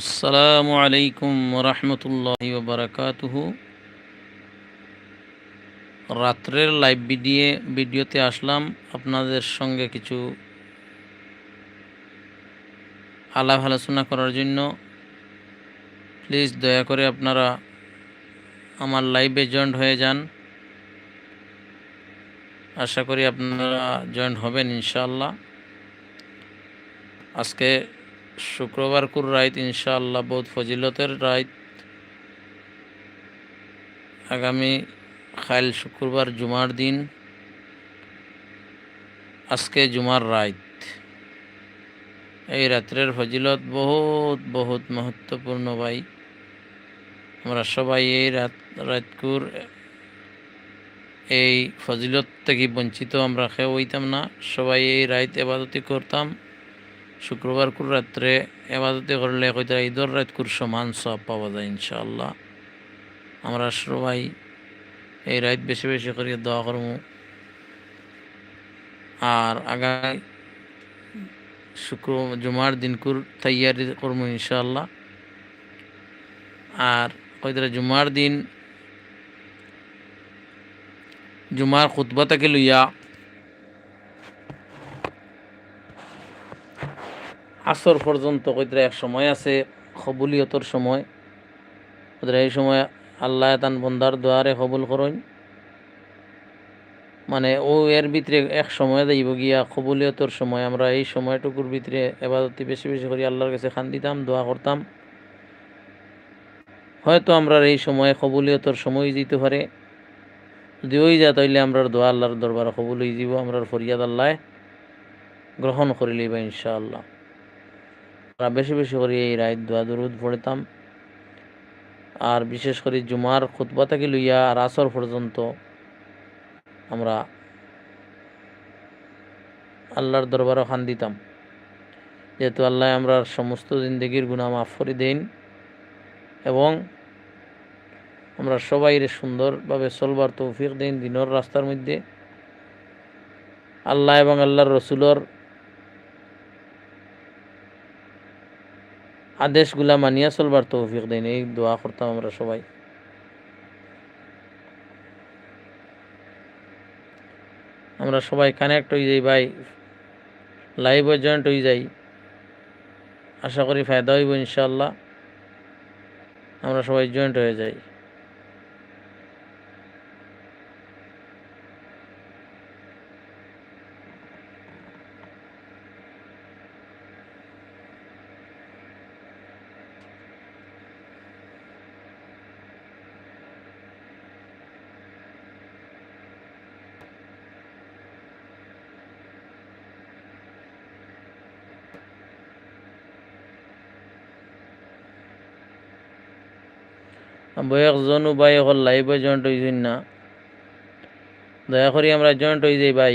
আসসালামু আলাইকুম রহমতুল্লাহ বারাকাতুহ। রাত্রের লাইভ ভিডিও ভিডিওতে আসলাম আপনাদের সঙ্গে কিছু আলাপ আলোচনা করার জন্য। প্লিজ দয়া করে আপনারা আমার লাইভে জয়েন্ট হয়ে যান। আশা করি আপনারা জয়েন্ট হবেন ইনশাল্লাহ আজকে শুক্রবার কুর রাইত ইনশাআল্লাহ বহুত ফজিলতের রাইত। আগামী খাইল শুক্রবার জুমার দিন। আজকে জুমার রাইত। এই রাত্রের ফজিলত বহুত বহুত মহত্বপূর্ণ ভাই। আমরা সবাই এই রাত রাতকুর এই ফজিলত থেকে বঞ্চিত আমরা খেয়ে হইতাম না। সবাই এই রাইত এবাদতি করতাম। শুক্রবার কুর রাত্রে এবাদতে করলে হয়তো ঈদর রাত কুর সমান সব পাওয়া যায় ইনশাআল্লাহ। আমরা সবাই এই রাত বেশি বেশি করে দোয়া করব আর আগামী শুক্র জুমার দিনকুর তৈয়ারি করব ইনশাআল্লাহ। আর হয়তো জুমার দিন, জুমার খুতবা থেকে লইয়া আসর পর্যন্ত কইতরা এক সময় আছে, কবুলিয়তর সময়। কইতরা এই সময় আল্লাহ তান বন্দার দ্বারে কবুল করইন মানে ও এর ভিতরে এক সময় যাইব গিয়া কবুলিয়তর সময়, আমরা এই সময়টুকুর ভিতরে এবাদতি বেশি বেশি করে, আল্লাহর কাছে খান দিতাম, দোয়া করতাম। হয়তো আমরা এই সময়ে কবুলিয়তর সময় দিতে পারে। যদি ওই যা তাইলে আমরা দোয়া আল্লাহর দরবার কবুল হয়ে যাব আমরা ফরিয়াদ আল্লাহ গ্রহণ করে লইবা ইনশাআল্লাহ। আমরা বেশি বেশি করে এই রায় দোয়া, দরুদ পড়তাম। আর বিশেষ করে জুমার খুতবা থেকে লইয়া আর আসর পর্যন্ত আমরা আল্লাহর দরবারও খান দিতাম। যেহেতু আল্লাহ আমরা সমস্ত জিন্দগির গুণা মাফ করে দেন এবং আমরা সবাই সুন্দরভাবে চলবার তৌফিক দিন দিনের রাস্তার মধ্যে। আল্লাহ এবং আল্লাহর রসুলর আদেশগুলা মানিয়া চলবার তৌফিক দেন, এই দোয়া করতাম আমরা সবাই। আমরা সবাই কানেক্ট হয়ে যাই ভাই লাইভে জয়েন্ট হয়ে যাই। আশা করি ফায়দা হইব ইনশাল্লাহ আমরা সবাই জয়েন্ট হয়ে যাই। বয়কজন ভাই হল লাইভে জয়েন্ট হয়েছেন না। দয়া করি আমরা জয়েন্ট হয়ে যাই ভাই।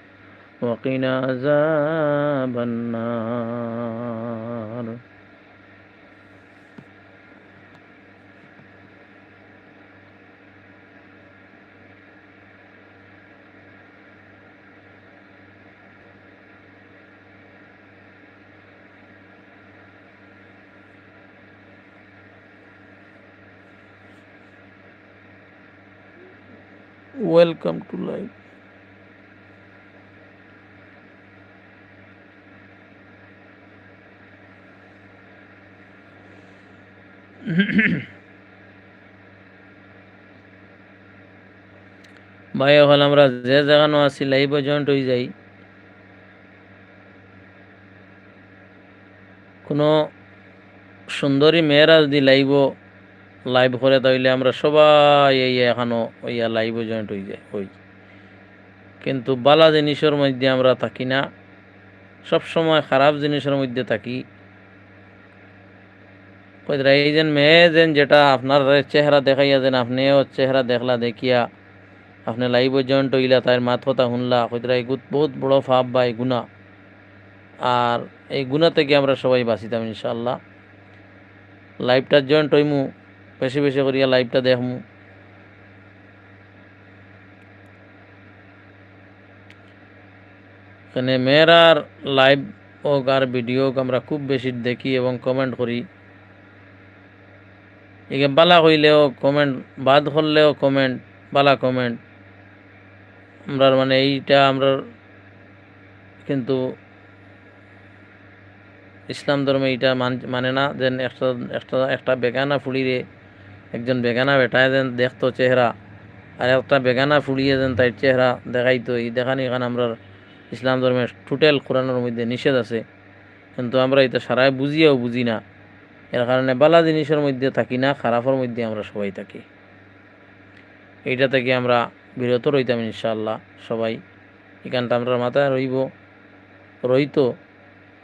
وقنا عذاب النار Welcome to life. ভাই হল আমরা যে জায়গানো আছি লাইভ জয়েন্ট হয়ে যাই। কোনো সুন্দরী মেয়েরা যদি লাইব লাইভ করে, তাহলে আমরা সবাই এই এখানো ইয়া লাইভ জয়েন্ট হয়ে যায় হই। কিন্তু বালা জিনিসের মধ্যে আমরা থাকি না। সবসময় খারাপ জিনিসের মধ্যে থাকি। কইরা এই যেন মেয়ে যেন যেটা আপনার চেহারা দেখাইয়া যেন আপনিও চেহারা দেখলা দেখিয়া আপনি লাইভ জয়েন্ট হইলা তার মাত কথা শুনলা। কইরা এই বহুত বড় ফাপ বা এই গুণা। আর এই গুণা থেকে আমরা সবাই বাঁচিতাম ইনশাল্লাহ লাইভটা জয়েন্ট হইমু বেশি বেশি করিয়া লাইভটা দেখমু। এখানে মেয়েরার লাইভ হোক আর ভিডিও হোক আমরা খুব বেশি দেখি এবং কমেন্ট করি। একে বালা হইলেও কমেন্ট বাদ করলেও কমেন্ট বালা কমেন্ট আমরা মানে এইটা আমরা কিন্তু ইসলাম ধর্মে এইটা মান না যেন একটা একটা একটা বেগানা ফুলিরে একজন বেগানা বেটায় যেন দেখতো চেহারা, আর একটা বেগানা ফুলিয়ে যেন তাই চেহারা দেখাইতো, এই দেখানি এখানে আমরা ইসলাম ধর্মের টোটাল কোরআনের মধ্যে নিষেধ আছে। কিন্তু আমরা এটা সারাই বুঝিয়েও বুঝি না। এর কারণে বালা জিনিসের মধ্যে থাকি না, খারাপের মধ্যে আমরা সবাই থাকি। এইটা থেকে আমরা বিরত রইতাম ইনশাল্লাহ সবাই। এখানটা আমরা মাথায় রইব। রইত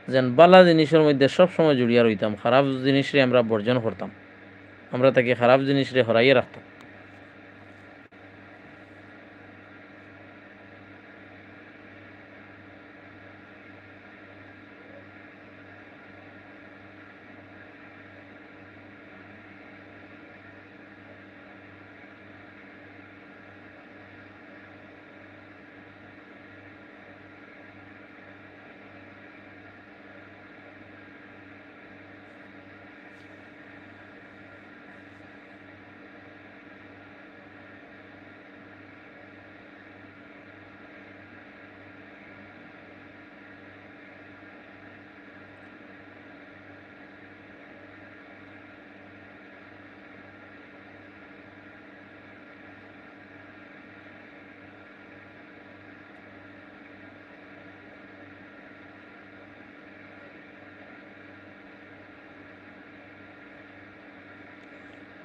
যেন বালা জিনিসের মধ্যে সবসময় জড়িয়া রইতাম, খারাপ জিনিসরে আমরা বর্জন করতাম। আমরা তাকে খারাপ জিনিসরে হরাইয়ে রাখতাম।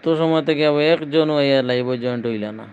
তো সময় থেকে আবার একজনও লাইভ জয়েন্ট হইল না।